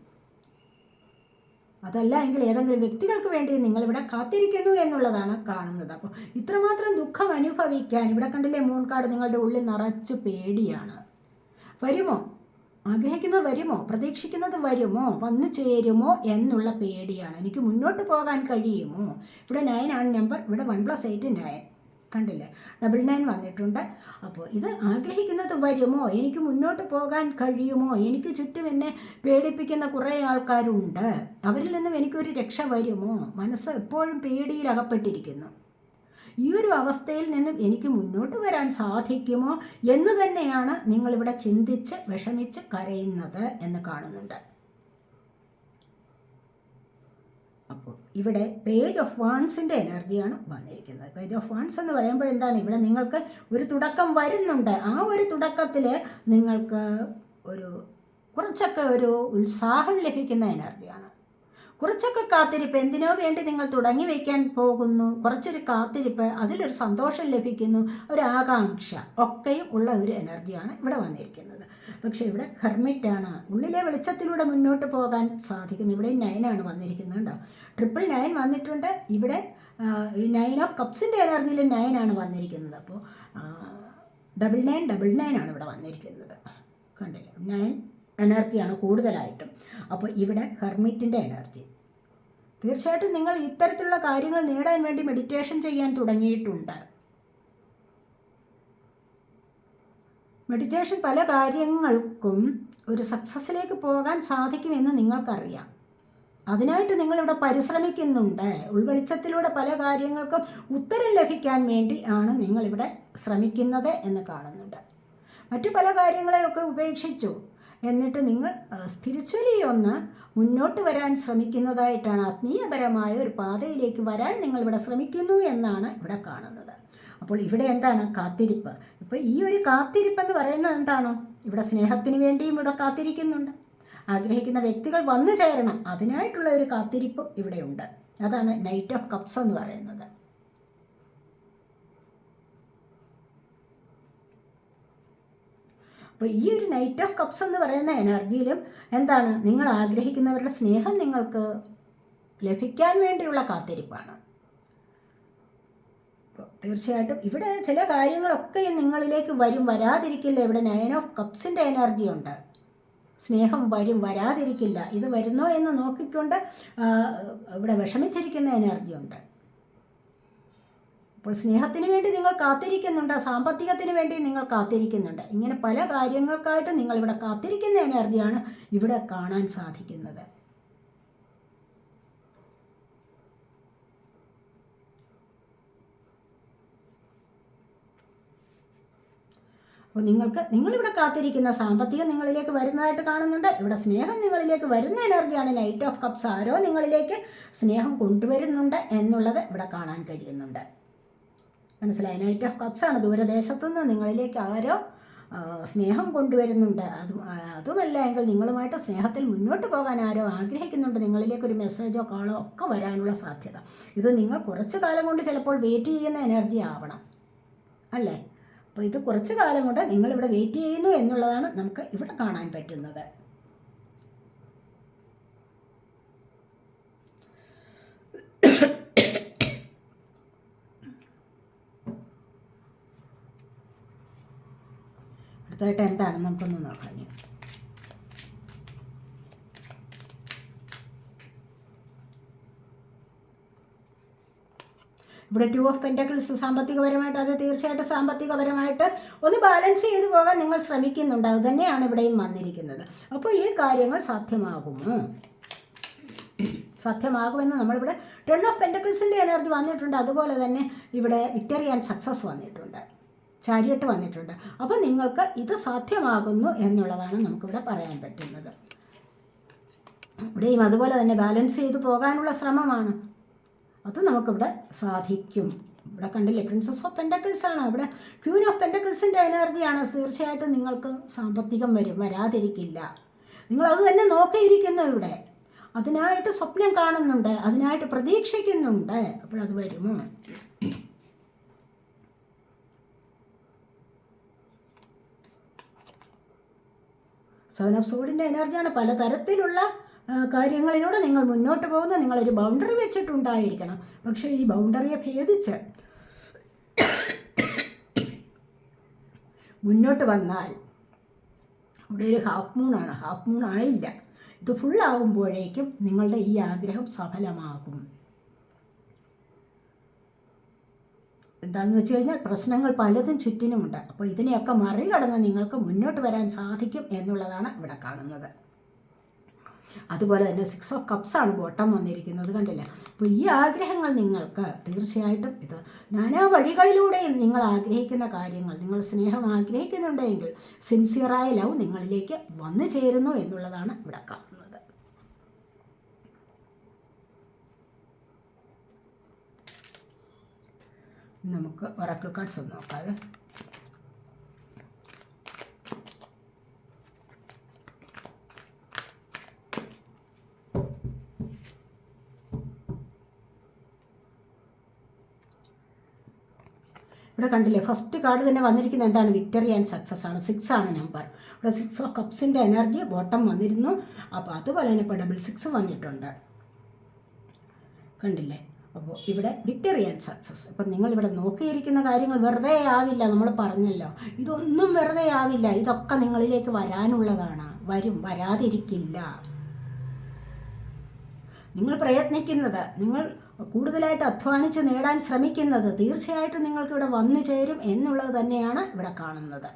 അതല്ല എങ്കിൽ ഏതെങ്കിലും വ്യക്തികൾക്ക് വേണ്ടി നിങ്ങളിവിടെ കാത്തിരിക്കുന്നു എന്നുള്ളതാണ് കാണുന്നത്. അപ്പോൾ ഇത്രമാത്രം ദുഃഖം അനുഭവിക്കാൻ ഇവിടെ കണ്ടില്ലേ മൂൺ കാർഡ് നിങ്ങളുടെ ഉള്ളിൽ നിറച്ച് പേടിയാണ്. വരുമോ? ആഗ്രഹിക്കുന്നത് വരുമോ? പ്രതീക്ഷിക്കുന്നത് വരുമോ? വന്നു ചേരുമോ? എന്നുള്ള പേടിയാണ്. എനിക്ക് മുന്നോട്ട് പോകാൻ കഴിയുമോ? ഇവിടെ നയൻ ആണ് നമ്പർ ഇവിടെ വൺ പ്ലസ് എയ്റ്റ് നയൻ കണ്ടില്ലേ? ഡബിൾ നയൻ വന്നിട്ടുണ്ട്. അപ്പോൾ ഇത് ആഗ്രഹിക്കുന്നത് വരുമോ? എനിക്ക് മുന്നോട്ട് പോകാൻ കഴിയുമോ? എനിക്ക് ചുറ്റും എന്നെ പേടിപ്പിക്കുന്ന കുറേ ആൾക്കാരുണ്ട്. അവരിൽ നിന്നും എനിക്കൊരു രക്ഷ വരുമോ? മനസ്സ് എപ്പോഴും പേടിയിൽ അകപ്പെട്ടിരിക്കുന്നു ഈ ഒരു അവസ്ഥയിൽ നിന്നും എനിക്ക് മുന്നോട്ട് വരാൻ സാധിക്കുമോ എന്ന് തന്നെയാണ് നിങ്ങളിവിടെ ചിന്തിച്ച് വിഷമിച്ച് കരയുന്നത് എന്ന് കാണുന്നുണ്ട്. അപ്പോൾ ഇവിടെ പേജ് ഓഫ് വാൺസിന്റെ എനർജിയാണ് വന്നിരിക്കുന്നത്. പേജ് ഓഫ് വാൻസ് എന്ന് പറയുമ്പോൾ എന്താണ്? ഇവിടെ നിങ്ങൾക്ക് ഒരു തുടക്കം വരുന്നുണ്ട്. ആ ഒരു തുടക്കത്തിൽ നിങ്ങൾക്ക് ഒരു കുറച്ചൊക്കെ ഒരു ഉത്സാഹം ലഭിക്കുന്ന എനർജിയാണ്. കുറച്ചൊക്കെ കാത്തിരിപ്പ് എന്തിനോ വേണ്ടി നിങ്ങൾ തുടങ്ങി വയ്ക്കാൻ പോകുന്നു. കുറച്ചൊരു കാത്തിരിപ്പ് അതിലൊരു സന്തോഷം ലഭിക്കുന്നു. ഒരു ആകാംക്ഷ ഒക്കെയും ഉള്ള ഒരു എനർജിയാണ് ഇവിടെ വന്നിരിക്കുന്നത്. പക്ഷേ ഇവിടെ ഹെർമിറ്റാണ് ഉള്ളിലെ വെളിച്ചത്തിലൂടെ മുന്നോട്ട് പോകാൻ സാധിക്കുന്നു. ഇവിടെ നയനാണ് വന്നിരിക്കുന്നത് കേട്ടോ. ട്രിപ്പിൾ നയൻ വന്നിട്ടുണ്ട്. ഇവിടെ നയൻ ഓഫ് കപ്സിന്റെ എനർജിയിൽ നയനാണ് വന്നിരിക്കുന്നത്. അപ്പോൾ ഡബിൾ നയൻ ഡബിൾ നയൻ ആണ് ഇവിടെ വന്നിരിക്കുന്നത്. കണ്ടില്ലേ? നയൻ എനർജിയാണ് കൂടുതലായിട്ടും. അപ്പോൾ ഇവിടെ ഹെർമിറ്റിന്റെ എനർജി. തീർച്ചയായിട്ടും നിങ്ങൾ ഇത്തരത്തിലുള്ള കാര്യങ്ങൾ നേടാൻ വേണ്ടി മെഡിറ്റേഷൻ ചെയ്യാൻ തുടങ്ങിയിട്ടുണ്ട്. മെഡിറ്റേഷൻ പല കാര്യങ്ങൾക്കും ഒരു സക്സസ്സിലേക്ക് പോകാൻ സാധിക്കുമെന്ന് നിങ്ങൾക്കറിയാം. അതിനായിട്ട് നിങ്ങളിവിടെ പരിശ്രമിക്കുന്നുണ്ട്. ഉൾവെളിച്ചത്തിലൂടെ പല കാര്യങ്ങൾക്കും ഉത്തരം ലഭിക്കാൻ വേണ്ടി ആണ് നിങ്ങളിവിടെ ശ്രമിക്കുന്നത് എന്ന് കാണുന്നുണ്ട്. മറ്റു പല കാര്യങ്ങളെയൊക്കെ ഉപേക്ഷിച്ചു. എന്നിട്ട് നിങ്ങൾ സ്പിരിച്വലി ഒന്ന് മുന്നോട്ട് വരാൻ ശ്രമിക്കുന്നതായിട്ടാണ് ആത്മീയപരമായ ഒരു പാതയിലേക്ക് വരാൻ നിങ്ങൾ ഇവിടെ ശ്രമിക്കുന്നു എന്നാണ് ഇവിടെ കാണുന്നത്. അപ്പോൾ ഇവിടെ എന്താണ് കാത്തിരിപ്പ്? ഇപ്പോൾ ഈ ഒരു കാത്തിരിപ്പ് എന്ന് പറയുന്നത് എന്താണോ? ഇവിടെ സ്നേഹത്തിന് വേണ്ടിയും ഇവിടെ കാത്തിരിക്കുന്നുണ്ട്. ആഗ്രഹിക്കുന്ന വ്യക്തികൾ വന്നു ചേരണം. അതിനായിട്ടുള്ള ഒരു കാത്തിരിപ്പും ഇവിടെയുണ്ട്. അതാണ് നൈറ്റ് ഓഫ് കപ്സ് എന്ന് പറയുന്നത്. അപ്പോൾ ഈ ഒരു നൈറ്റ് ഓഫ് കപ്സ് എന്ന് പറയുന്ന എനർജിയിലും എന്താണ്? നിങ്ങൾ ആഗ്രഹിക്കുന്നവരുടെ സ്നേഹം നിങ്ങൾക്ക് ലഭിക്കാൻ വേണ്ടിയുള്ള കാത്തിരിപ്പാണ്. തീർച്ചയായിട്ടും ഇവിടെ ചില കാര്യങ്ങളൊക്കെ നിങ്ങളിലേക്ക് വരും വരാതിരിക്കില്ല. ഇവിടെ നയൻ ഓഫ് കപ്സിന്റെ എനർജി ഉണ്ട്. സ്നേഹം വരും വരാതിരിക്കില്ല. ഇത് വരുന്നോ എന്ന് നോക്കിക്കൊണ്ട് ഇവിടെ വിഷമിച്ചിരിക്കുന്ന എനർജി ഉണ്ട്. അപ്പോൾ സ്നേഹത്തിന് വേണ്ടി നിങ്ങൾ കാത്തിരിക്കുന്നുണ്ട് സാമ്പത്തികത്തിന് വേണ്ടി നിങ്ങൾ കാത്തിരിക്കുന്നുണ്ട്. ഇങ്ങനെ പല കാര്യങ്ങൾക്കായിട്ട് നിങ്ങൾ ഇവിടെ കാത്തിരിക്കുന്ന എനർജിയാണ് ഇവിടെ കാണാൻ സാധിക്കുന്നത്. അപ്പോൾ നിങ്ങൾക്ക് നിങ്ങളിവിടെ കാത്തിരിക്കുന്ന സാമ്പത്തികം നിങ്ങളിലേക്ക് വരുന്നതായിട്ട് കാണുന്നുണ്ട്. ഇവിടെ സ്നേഹം നിങ്ങളിലേക്ക് വരുന്ന എനർജിയാണ്. നൈറ്റ് ഓഫ് കപ്സ് ആരോ നിങ്ങളിലേക്ക് സ്നേഹം കൊണ്ടുവരുന്നുണ്ട് എന്നുള്ളത് ഇവിടെ കാണാൻ കഴിയുന്നുണ്ട്. മനസ്സിലായി. നൈറ്റ് ഓഫ് കപ്സ് ആണ്. ദൂരദേശത്തുനിന്ന് നിങ്ങളിലേക്ക് ആരോ സ്നേഹം കൊണ്ടുവരുന്നുണ്ട്. അത് അതുമല്ല എങ്കിൽ നിങ്ങളുമായിട്ട് സ്നേഹത്തിൽ മുന്നോട്ട് പോകാൻ ആരോ ആഗ്രഹിക്കുന്നുണ്ട്. നിങ്ങളിലേക്ക് ഒരു മെസ്സേജോ കോളോ ഒക്കെ വരാനുള്ള സാധ്യത. ഇത് നിങ്ങൾ കുറച്ച് കാലം കൊണ്ട് ചിലപ്പോൾ വെയിറ്റ് ചെയ്യുന്ന എനർജി ആവണം. അല്ലേ? അപ്പോൾ ഇത് കുറച്ച് കാലം കൊണ്ട് നിങ്ങളിവിടെ വെയിറ്റ് ചെയ്യുന്നു എന്നുള്ളതാണ് നമുക്ക് ഇവിടെ കാണാൻ പറ്റുന്നത്. അടുത്തതായിട്ട് എന്താണ് നമുക്കൊന്ന് നോക്കാം ഞാൻ ഇവിടെ ടു ഓഫ് പെന്റക്കിൾസ് സാമ്പത്തികപരമായിട്ട് അത് തീർച്ചയായിട്ടും സാമ്പത്തികപരമായിട്ട് ഒന്ന് ബാലൻസ് ചെയ്ത് പോകാൻ നിങ്ങൾ ശ്രമിക്കുന്നുണ്ട്. അത് തന്നെയാണ് ഇവിടെയും വന്നിരിക്കുന്നത്. അപ്പോൾ ഈ കാര്യങ്ങൾ സാധ്യമാകുമോ? സാധ്യമാകുമെന്ന് നമ്മളിവിടെ ടെൺ ഓഫ് പെന്റക്കിൾസിന്റെ എനർജി വന്നിട്ടുണ്ട്. അതുപോലെ തന്നെ ഇവിടെ വിക്ടറി ആൻഡ് സക്സസ് വന്നിട്ടുണ്ട്. ചാരിയട്ട് വന്നിട്ടുണ്ട്. അപ്പോൾ നിങ്ങൾക്ക് ഇത് സാധ്യമാകുന്നു എന്നുള്ളതാണ് നമുക്കിവിടെ പറയാൻ പറ്റുന്നത്. ഇവിടെയും അതുപോലെ തന്നെ ബാലൻസ് ചെയ്ത് പോകാനുള്ള ശ്രമമാണ്. അത് നമുക്കിവിടെ സാധിക്കും. ഇവിടെ കണ്ടില്ലേ പ്രിൻസസ് ഓഫ് പെൻഡക്കിൾസ് ആണ്. ഇവിടെ ക്യൂൻ ഓഫ് പെൻഡക്കിൾസിന്റെ എനർജിയാണ് തീർച്ചയായിട്ടും നിങ്ങൾക്ക് സാമ്പത്തികം വരും വരാതിരിക്കില്ല. നിങ്ങൾ അത് തന്നെ നോക്കിയിരിക്കുന്നു ഇവിടെ. അതിനായിട്ട് സ്വപ്നം കാണുന്നുണ്ട് അതിനായിട്ട് പ്രതീക്ഷിക്കുന്നുണ്ട്. അപ്പോഴത് വരുമോ? സെവൻ ഓഫ് സോഡിന്റെ എനർജിയാണ് പലതരത്തിലുള്ള തരത്തിലുള്ള കാര്യങ്ങളിലൂടെ നിങ്ങൾ മുന്നോട്ട് പോകുന്ന നിങ്ങളൊരു ബൗണ്ടറി വെച്ചിട്ടുണ്ടായിരിക്കണം. പക്ഷേ ഈ ബൗണ്ടറിയെ ഭേദിച്ച് മുന്നോട്ട് വന്നാൽ ഇവിടെ ഒരു ഹാഫ് മൂണാണ് ഹാഫ് മൂൺ ആയില്ല. ഇത് ഫുള്ളാകുമ്പോഴേക്കും നിങ്ങളുടെ ഈ ആഗ്രഹം സഫലമാകും. എന്താണെന്ന് വെച്ച് കഴിഞ്ഞാൽ പ്രശ്നങ്ങൾ പലതും ചുറ്റിനുമുണ്ട്. അപ്പോൾ ഇതിനെയൊക്കെ മറികടന്ന് നിങ്ങൾക്ക് മുന്നോട്ട് വരാൻ സാധിക്കും എന്നുള്ളതാണ് ഇവിടെ കാണുന്നത്. അതുപോലെ തന്നെ സിക്സ് ഓഫ് കപ്സാണ് ബോട്ടം വന്നിരിക്കുന്നത് കണ്ടില്ല? അപ്പോൾ ഈ ആഗ്രഹങ്ങൾ നിങ്ങൾക്ക് തീർച്ചയായിട്ടും ഇത് നാനാ വഴികളിലൂടെയും നിങ്ങൾ ആഗ്രഹിക്കുന്ന കാര്യങ്ങൾ നിങ്ങൾ സ്നേഹം ആഗ്രഹിക്കുന്നുണ്ടെങ്കിൽ സിൻസിയറായ ലവ് നിങ്ങളിലേക്ക് വന്നു ചേരുന്നു എന്നുള്ളതാണ് ഇവിടെ കാണുന്നത്. നമുക്ക് ഒറാക്കിൾ കാർഡ്സ് ഒന്ന് നോക്കാവേ. ഇവിടെ കണ്ടില്ലേ ഫസ്റ്റ് കാർഡ് തന്നെ വന്നിരിക്കുന്നത് എന്താണ്? വിക്ടറി ആൻഡ് സക്സസ് ആണ്. സിക്സ് ആണ് നമ്പർ ഇവിടെ സിക്സ് ഓഫ് കപ്സിന്റെ എനർജി ബോട്ടം വന്നിരുന്നു. അപ്പോൾ അതുപോലെ തന്നെ ഇപ്പോൾ ഡബിൾ സിക്സ് വന്നിട്ടുണ്ട്. കണ്ടില്ലേ? അപ്പോൾ ഇവിടെ വിക്ടറി ആൻഡ് സക്സസ് അപ്പം നിങ്ങളിവിടെ നോക്കിയിരിക്കുന്ന കാര്യങ്ങൾ വെറുതെ ആവില്ല നമ്മൾ പറഞ്ഞല്ലോ. ഇതൊന്നും വെറുതെ ആവില്ല. ഇതൊക്കെ നിങ്ങളിലേക്ക് വരാനുള്ളതാണ്. വരും വരാതിരിക്കില്ല. നിങ്ങൾ പ്രയത്നിക്കുന്നത് നിങ്ങൾ കൂടുതലായിട്ട് അധ്വാനിച്ച് നേടാൻ ശ്രമിക്കുന്നത് തീർച്ചയായിട്ടും നിങ്ങൾക്കിവിടെ വന്നു ചേരും എന്നുള്ളത് തന്നെയാണ് ഇവിടെ കാണുന്നത്.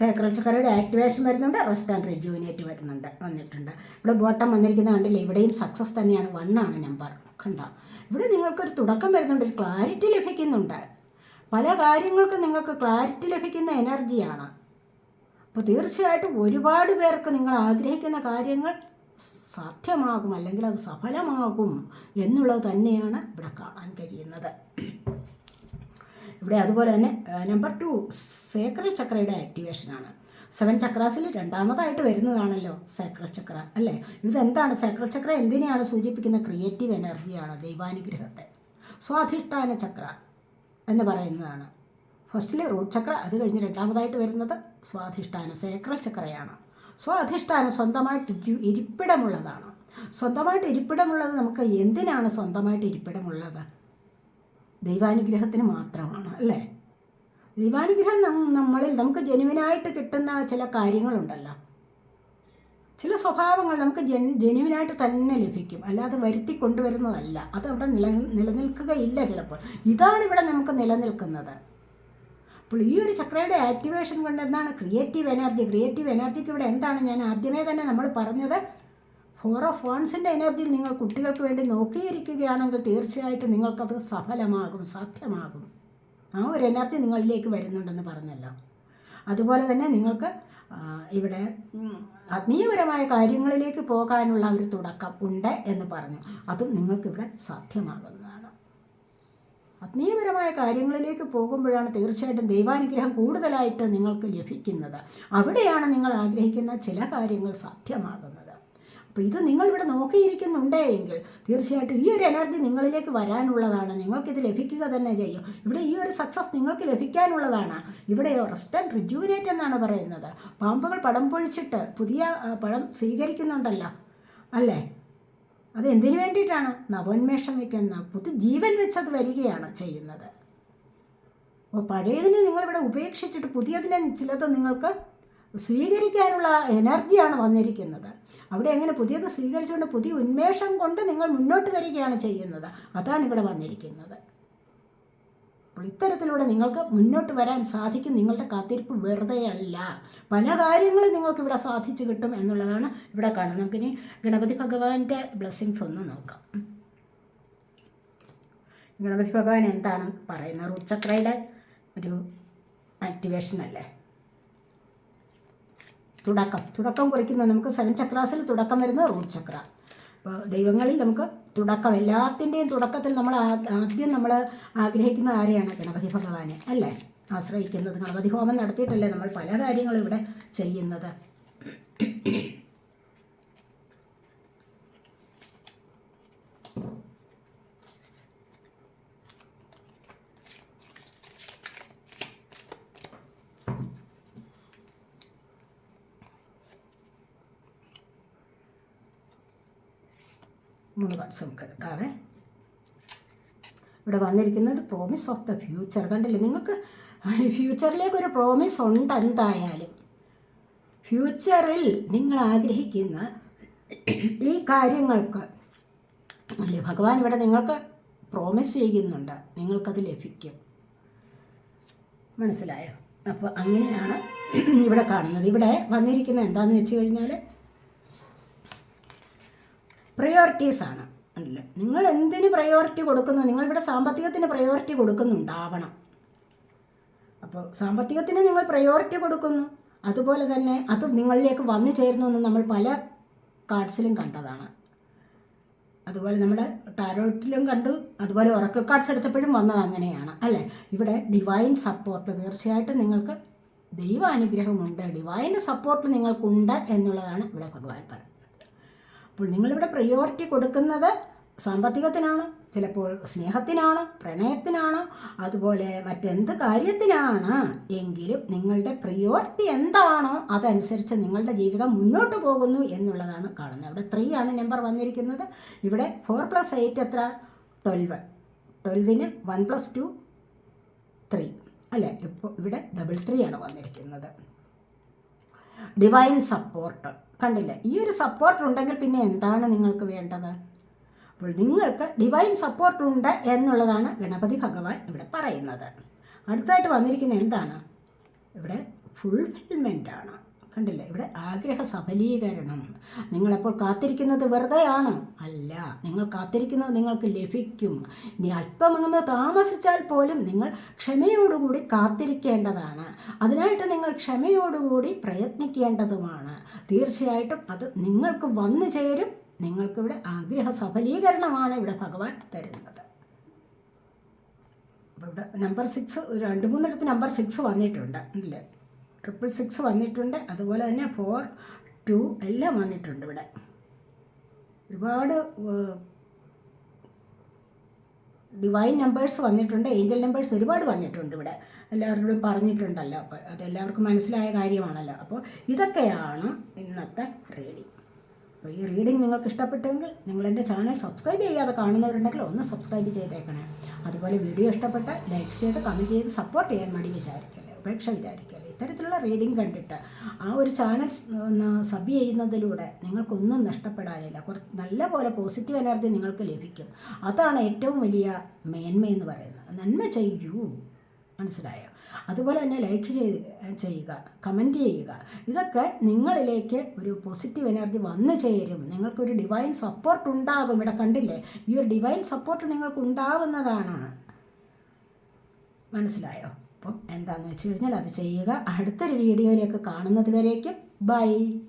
സേക്രൽ ചക്കരയുടെ ആക്ടിവേഷൻ വരുന്നുണ്ട് റെസ്റ്റ് ആൻഡ് റിജുവിനേറ്റ് വരുന്നുണ്ട് വന്നിട്ടുണ്ട്. ഇവിടെ ബോട്ടം വന്നിരിക്കുന്ന കണ്ടില്ല ഇവിടെയും സക്സസ് തന്നെയാണ്. വൺ ആണ് നമ്പർ കണ്ടോ? ഇവിടെ നിങ്ങൾക്കൊരു തുടക്കം വരുന്നുണ്ട് ഒരു ക്ലാരിറ്റി ലഭിക്കുന്നുണ്ട്. പല കാര്യങ്ങൾക്കും നിങ്ങൾക്ക് ക്ലാരിറ്റി ലഭിക്കുന്ന എനർജിയാണ് അപ്പോൾ തീർച്ചയായിട്ടും ഒരുപാട് പേർക്ക് നിങ്ങൾ ആഗ്രഹിക്കുന്ന കാര്യങ്ങൾ സാധ്യമാകും അല്ലെങ്കിൽ അത് സഫലമാകും എന്നുള്ളത് തന്നെയാണ് ഇവിടെ കാണാൻ കഴിയുന്നത്. ഇവിടെ അതുപോലെ തന്നെ നമ്പർ ടു സേക്രൽ ചക്രയുടെ ആക്ടിവേഷനാണ് സെവൻ ചക്രാസിൽ രണ്ടാമതായിട്ട് വരുന്നതാണല്ലോ സേക്രൽ ചക്ര അല്ലേ? ഇതെന്താണ് സേക്രൽ ചക്ര എന്തിനെയാണ് സൂചിപ്പിക്കുന്ന ക്രിയേറ്റീവ് എനർജിയാണ് ദൈവാനുഗ്രഹത്തെ. സ്വാധിഷ്ഠാന ചക്ര എന്ന് പറയുന്നതാണ്. ഫസ്റ്റിൽ റൂട്ട് ചക്ര അത് കഴിഞ്ഞ് രണ്ടാമതായിട്ട് വരുന്നത് സ്വാധിഷ്ഠാന സേക്രൽ ചക്രയാണ് സ്വാധിഷ്ഠാനം സ്വന്തമായിട്ട് ഇരി- ഇരിപ്പിടമുള്ളതാണ്. സ്വന്തമായിട്ട് ഇരിപ്പിടമുള്ളത് നമുക്ക് എന്തിനാണ് സ്വന്തമായിട്ട് ഇരിപ്പിടമുള്ളത്? ദൈവാനുഗ്രഹത്തിന് മാത്രമാണ് അല്ലേ? ദൈവാനുഗ്രഹം നമ്മളിൽ നമുക്ക് ജനുവിനായിട്ട് കിട്ടുന്ന ചില കാര്യങ്ങളുണ്ടല്ലോ. ചില സ്വഭാവങ്ങൾ നമുക്ക് ജൻ ജനുവിനായിട്ട് തന്നെ ലഭിക്കും. അല്ലാതെ വരുത്തി കൊണ്ടുവരുന്നതല്ല. അതവിടെ നില നിലനിൽക്കുകയില്ല ചിലപ്പോൾ. ഇതാണ് ഇവിടെ നമുക്ക് നിലനിൽക്കുന്നത്. അപ്പോൾ ഈ ഒരു ചക്രയുടെ ആക്ടിവേഷൻ കൊണ്ട് എന്താണ്? ക്രിയേറ്റീവ് എനർജി ക്രിയേറ്റീവ് എനർജിക്ക് ഇവിടെ എന്താണ്? ഞാൻ ആദ്യമേ തന്നെ നമ്മൾ പറഞ്ഞത് ഫോർ ഓഫ് വൺസിന്റെ എനർജി നിങ്ങൾ കുട്ടികൾക്ക് വേണ്ടി നോക്കിയിരിക്കുകയാണെങ്കിൽ തീർച്ചയായിട്ടും നിങ്ങൾക്കത് സഫലമാകും സാധ്യമാകും. ആ ഒരു എനർജി നിങ്ങളിലേക്ക് വരുന്നുണ്ടെന്ന് പറഞ്ഞല്ലോ. അതുപോലെ തന്നെ നിങ്ങൾക്ക് ഇവിടെ ആത്മീയപരമായ കാര്യങ്ങളിലേക്ക് പോകാനുള്ള ഒരു തുടക്കം ഉണ്ട് എന്ന് പറഞ്ഞു. അതും നിങ്ങൾക്കിവിടെ സാധ്യമാകുന്നതാണ്. ആത്മീയപരമായ കാര്യങ്ങളിലേക്ക് പോകുമ്പോഴാണ് തീർച്ചയായിട്ടും ദൈവാനുഗ്രഹം കൂടുതലായിട്ട് നിങ്ങൾക്ക് ലഭിക്കുന്നത്. അവിടെയാണ് നിങ്ങൾ ആഗ്രഹിക്കുന്ന ചില കാര്യങ്ങൾ സാധ്യമാകുന്നത്. അപ്പോൾ ഇത് നിങ്ങളിവിടെ നോക്കിയിരിക്കുന്നുണ്ടേ എങ്കിൽ തീർച്ചയായിട്ടും ഈ ഒരു എനർജി നിങ്ങളിലേക്ക് വരാനുള്ളതാണ്. നിങ്ങൾക്കിത് ലഭിക്കുക തന്നെ ചെയ്യും. ഇവിടെ ഈ ഒരു സക്സസ് നിങ്ങൾക്ക് ലഭിക്കാനുള്ളതാണ്. ഇവിടെ റെസ്റ്റ് ആൻഡ് റിജൂനേറ്റ് എന്നാണ് പറയുന്നത്. പാമ്പുകൾ പടം പൊഴിച്ചിട്ട് പുതിയ പഴം സ്വീകരിക്കുന്നുണ്ടല്ലോ. അല്ലേ? അത് എന്തിനു വേണ്ടിയിട്ടാണ്? നവോന്മേഷം വയ്ക്കുന്ന പുതു ജീവൻ വെച്ചത് വരികയാണ് ചെയ്യുന്നത്. അപ്പോൾ പഴയതിനെ നിങ്ങളിവിടെ ഉപേക്ഷിച്ചിട്ട് പുതിയതിനെ ചിലത് നിങ്ങൾക്ക് സ്വീകരിക്കാനുള്ള എനർജിയാണ് വന്നിരിക്കുന്നത്. അവിടെ എങ്ങനെ പുതിയത് സ്വീകരിച്ചുകൊണ്ട് പുതിയ ഉന്മേഷം കൊണ്ട് നിങ്ങൾ മുന്നോട്ട് വരികയാണ് ചെയ്യുന്നത്. അതാണ് ഇവിടെ വന്നിരിക്കുന്നത്. അപ്പോൾ ഇത്തരത്തിലൂടെ നിങ്ങൾക്ക് മുന്നോട്ട് വരാൻ സാധിക്കും. നിങ്ങളുടെ കാത്തിരിപ്പ് വെറുതെയല്ല പല കാര്യങ്ങളും നിങ്ങൾക്ക് ഇവിടെ സാധിച്ചു കിട്ടും എന്നുള്ളതാണ് ഇവിടെ കാണുന്നത്. നമുക്കിനി ഗണപതി ഭഗവാന്റെ ബ്ലെസ്സിങ്സ് ഒന്ന് നോക്കാം. ഗണപതി ഭഗവാൻ എന്താണ് പറയുന്നത്? റൂട്ട് ചക്രയുടെ ഒരു ആക്ടിവേഷൻ അല്ലേ? തുടക്കം. തുടക്കം കുറിക്കുന്നത് നമുക്ക് സെവൻ ചക്രാസിൽ തുടക്കം വരുന്നത് റൂട്ട് ചക്ര. അപ്പോൾ ദൈവങ്ങളിൽ നമുക്ക് തുടക്കം എല്ലാത്തിന്റെയും തുടക്കത്തിൽ നമ്മൾ ആദ്യം നമ്മൾ ആഗ്രഹിക്കുന്ന ആരെയാണ്? ഗണപതി ഭഗവാനെ അല്ലേ? ആശ്രയിക്കുന്നത്. ഗണപതി ഹോമം നടത്തിയിട്ടല്ലേ നമ്മൾ പല കാര്യങ്ങളും ഇവിടെ ചെയ്യുന്നത്. മൂന്ന് കാർഡ്സ് നമുക്ക് എടുക്കാവേ. ഇവിടെ വന്നിരിക്കുന്നത് പ്രോമിസ് ഓഫ് ദ ഫ്യൂച്ചർ കണ്ടില്ലേ? നിങ്ങൾക്ക് ഫ്യൂച്ചറിലേക്ക് ഒരു പ്രോമിസ് ഉണ്ട് എന്തായാലും. ഫ്യൂച്ചറിൽ നിങ്ങൾ ആഗ്രഹിക്കുന്ന ഈ കാര്യങ്ങൾക്ക് അല്ലേ? ഭഗവാൻ ഇവിടെ നിങ്ങൾക്ക് പ്രോമിസ് ചെയ്യുന്നുണ്ട്. നിങ്ങൾക്കത് ലഭിക്കും. മനസ്സിലായോ? അപ്പോൾ അങ്ങനെയാണ് ഇവിടെ കാണുന്നത്. ഇവിടെ വന്നിരിക്കുന്നത് എന്താണെന്ന് വെച്ച് കഴിഞ്ഞാൽ പ്രയോറിറ്റീസ് ആണ്. അല്ലേ? നിങ്ങൾ എന്തിന് പ്രയോറിറ്റി കൊടുക്കുന്നു? നിങ്ങളിവിടെ സാമ്പത്തികത്തിന് പ്രയോറിറ്റി കൊടുക്കുന്നുണ്ടാവണം. അപ്പോൾ സാമ്പത്തികത്തിന് നിങ്ങൾ പ്രയോറിറ്റി കൊടുക്കുന്നു. അതുപോലെ തന്നെ അത് നിങ്ങളിലേക്ക് വന്നു ചേരുന്നു എന്ന് നമ്മൾ പല കാർഡ്സിലും കണ്ടതാണ്. അതുപോലെ നമ്മുടെ ടാരോട്ടിലും കണ്ടു. അതുപോലെ ഒറക്കൽ കാർഡ്സ് എടുത്തപ്പോഴും വന്നത് അങ്ങനെയാണ്. അല്ലേ? ഇവിടെ ഡിവൈൻ സപ്പോർട്ട് തീർച്ചയായിട്ടും നിങ്ങൾക്ക് ദൈവാനുഗ്രഹമുണ്ട്. ഡിവൈന്റെ സപ്പോർട്ട് നിങ്ങൾക്കുണ്ട് എന്നുള്ളതാണ് ഇവിടെ ഭഗവാൻ പറയുന്നത്. അപ്പോൾ നിങ്ങളിവിടെ പ്രയോറിറ്റി കൊടുക്കുന്നത് സാമ്പത്തികത്തിനാണ് ചിലപ്പോൾ സ്നേഹത്തിനാണ് പ്രണയത്തിനാണ് അതുപോലെ മറ്റെന്ത് കാര്യത്തിനാണ്. എങ്കിലും നിങ്ങളുടെ പ്രിയോറിറ്റി എന്താണോ അതനുസരിച്ച് നിങ്ങളുടെ ജീവിതം മുന്നോട്ട് പോകുന്നു എന്നുള്ളതാണ് കാണുന്നത്. അവിടെ ത്രീ ആണ് നമ്പർ വന്നിരിക്കുന്നത്. ഇവിടെ ഫോർ പ്ലസ് എയ്റ്റ് എത്ര? ട്വൽവ് ട്വൽവിന് വൺ പ്ലസ് ടു ത്രീ അല്ലേ? ഇപ്പോൾ ഇവിടെ ഡബിൾ ത്രീ ആണ് വന്നിരിക്കുന്നത്. ഡിവൈൻ സപ്പോർട്ട് കണ്ടില്ലേ? ഈ ഒരു സപ്പോർട്ട് ഉണ്ടെങ്കിൽ പിന്നെ എന്താണ് നിങ്ങൾക്ക് വേണ്ടത്? അപ്പോൾ നിങ്ങൾക്ക് ഡിവൈൻ സപ്പോർട്ട് ഉണ്ട് എന്നുള്ളതാണ് ഗണപതി ഭഗവാൻ ഇവിടെ പറയുന്നത്. അടുത്തായിട്ട് വന്നിരിക്കുന്നത് എന്താണ്? ഇവിടെ ഫുൾഫിൽമെന്റ് ആണ്. കണ്ടില്ലേ? ഇവിടെ ആഗ്രഹ സഫലീകരണം നിങ്ങളെപ്പോൾ കാത്തിരിക്കുന്നത് വെറുതെ ആണ് അല്ല നിങ്ങൾ കാത്തിരിക്കുന്നത് നിങ്ങൾക്ക് ലഭിക്കും. ഇനി അല്പം അങ്ങ് താമസിച്ചാൽ പോലും നിങ്ങൾ ക്ഷമയോടുകൂടി കാത്തിരിക്കേണ്ടതാണ്. അതിനായിട്ട് നിങ്ങൾ ക്ഷമയോടുകൂടി പ്രയത്നിക്കേണ്ടതുമാണ്. തീർച്ചയായിട്ടും അത് നിങ്ങൾക്ക് വന്നു ചേരും. നിങ്ങൾക്കിവിടെ ആഗ്രഹ സഫലീകരണമാണ് ഇവിടെ ഭഗവാൻ തരുന്നത്. ഇവിടെ നമ്പർ സിക്സ് രണ്ട് മൂന്നിടത്ത് നമ്പർ സിക്സ് വന്നിട്ടുണ്ട്. അല്ലേ? ട്രിപ്പിൾ സിക്സ് വന്നിട്ടുണ്ട്. അതുപോലെ തന്നെ ഫോർ ടു എല്ലാം വന്നിട്ടുണ്ട് ഇവിടെ. ഒരുപാട് ഡിവൈൻ നമ്പേഴ്സ് വന്നിട്ടുണ്ട്. ഏഞ്ചൽ നമ്പേഴ്സ് ഒരുപാട് വന്നിട്ടുണ്ട് ഇവിടെ. എല്ലാവരോടും പറഞ്ഞിട്ടുണ്ടല്ലോ. അപ്പോൾ അതെല്ലാവർക്കും മനസ്സിലായ കാര്യമാണല്ലോ. അപ്പോൾ ഇതൊക്കെയാണ് ഇന്നത്തെ റീഡിങ് അപ്പോൾ ഈ റീഡിംഗ് നിങ്ങൾക്ക് ഇഷ്ടപ്പെട്ടെങ്കിൽ നിങ്ങൾ എന്റെ ചാനൽ സബ്സ്ക്രൈബ് ചെയ്യാതെ കാണുന്നവരുണ്ടെങ്കിൽ ഒന്ന് സബ്സ്ക്രൈബ് ചെയ്തേക്കണേ. അതുപോലെ വീഡിയോ ഇഷ്ടപ്പെട്ട ലൈക്ക് ചെയ്ത് കമന്റ് ചെയ്ത് സപ്പോർട്ട് ചെയ്യാൻ വേണ്ടി വിചാരിക്കല്ലേ? ഉപേക്ഷ വിചാരിക്കല്ലേ? ഇത്തരത്തിലുള്ള റീഡിംഗ് കണ്ടിട്ട് ആ ഒരു ചാനൽ സബ് ചെയ്യുന്നതിലൂടെ നിങ്ങൾക്കൊന്നും നഷ്ടപ്പെടാനില്ല. കുറച്ച് നല്ല പോലെ പോസിറ്റീവ് എനർജി നിങ്ങൾക്ക് ലഭിക്കും. അതാണ് ഏറ്റവും വലിയ മേന്മ എന്ന് പറയുന്നത്. നന്മ ചെയ്യൂ. മനസ്സിലായോ? അതുപോലെ തന്നെ ലൈക്ക് ചെയ്ത് ചെയ്യുക കമന്റ് ചെയ്യുക. ഇതൊക്കെ നിങ്ങളിലേക്ക് ഒരു പോസിറ്റീവ് എനർജി വന്നു ചേരും. നിങ്ങൾക്കൊരു ഡിവൈൻ സപ്പോർട്ട് ഉണ്ടാകും. ഇവിടെ കണ്ടില്ലേ? ഈ ഒരു ഡിവൈൻ സപ്പോർട്ട് നിങ്ങൾക്ക് ഉണ്ടാകുന്നതാണ് മനസ്സിലായോ? അപ്പം എന്താണെന്ന് വെച്ച് കഴിഞ്ഞാൽ അത് ചെയ്യുക. അടുത്തൊരു വീഡിയോയിലേക്ക് കാണുന്നത് വരേക്കും. ബൈ.